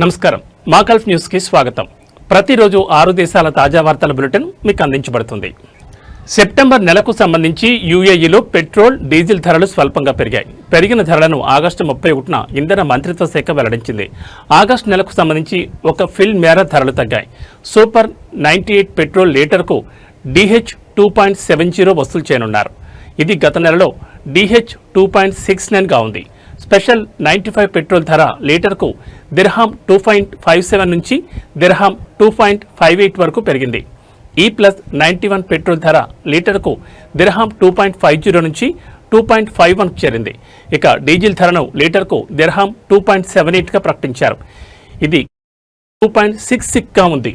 నమస్కారం. మాకల్ఫ్ న్యూస్కి స్వాగతం. ప్రతిరోజు ఆరు దేశాల తాజా వార్తల బులెటిన్ మీకు అందించబడుతుంది. సెప్టెంబర్ నెలకు సంబంధించి యూఏఈలో పెట్రోల్ డీజిల్ ధరలు స్వల్పంగా పెరిగాయి. పెరిగిన ధరలను ఆగస్టు ముప్పై ఒకటిన ఇంధన మంత్రిత్వ శాఖ వెల్లడించింది. ఆగస్టు నెలకు సంబంధించి ఒక ఫిల్ మేర ధరలు తగ్గాయి. Super ninety eight petrol లీటర్కు DH two point seven zero వసూలు చేయనున్నారు. ఇది గత నెలలో డిహెచ్ టూ పాయింట్ సిక్స్ నైన్గా ఉంది. స్పెషల్ నైంటీ ఫైవ్ పెట్రోల్ ధర లీటర్కు దిర్హాం టూ పాయింట్ ఫైవ్ సెవెన్ నుంచి దిర్హాం టూ పాయింట్ ఫైవ్ ఎయిట్ వరకు పెరిగింది. ఈ ప్లస్ నైంటీ వన్ పెట్రోల్ ధర లీటర్కు దిర్హాం టూ పాయింట్ ఫైవ్ జీరో నుంచి టూ పాయింట్ ఫైవ్ వన్కు చేరింది. ఇక డీజిల్ ధరను లీటర్కు దిర్హాం టూ పాయింట్ సెవెన్ ఎయిట్గా ప్రకటించారు. ఇది టూ పాయింట్ సిక్స్ సిక్స్గా ఉంది.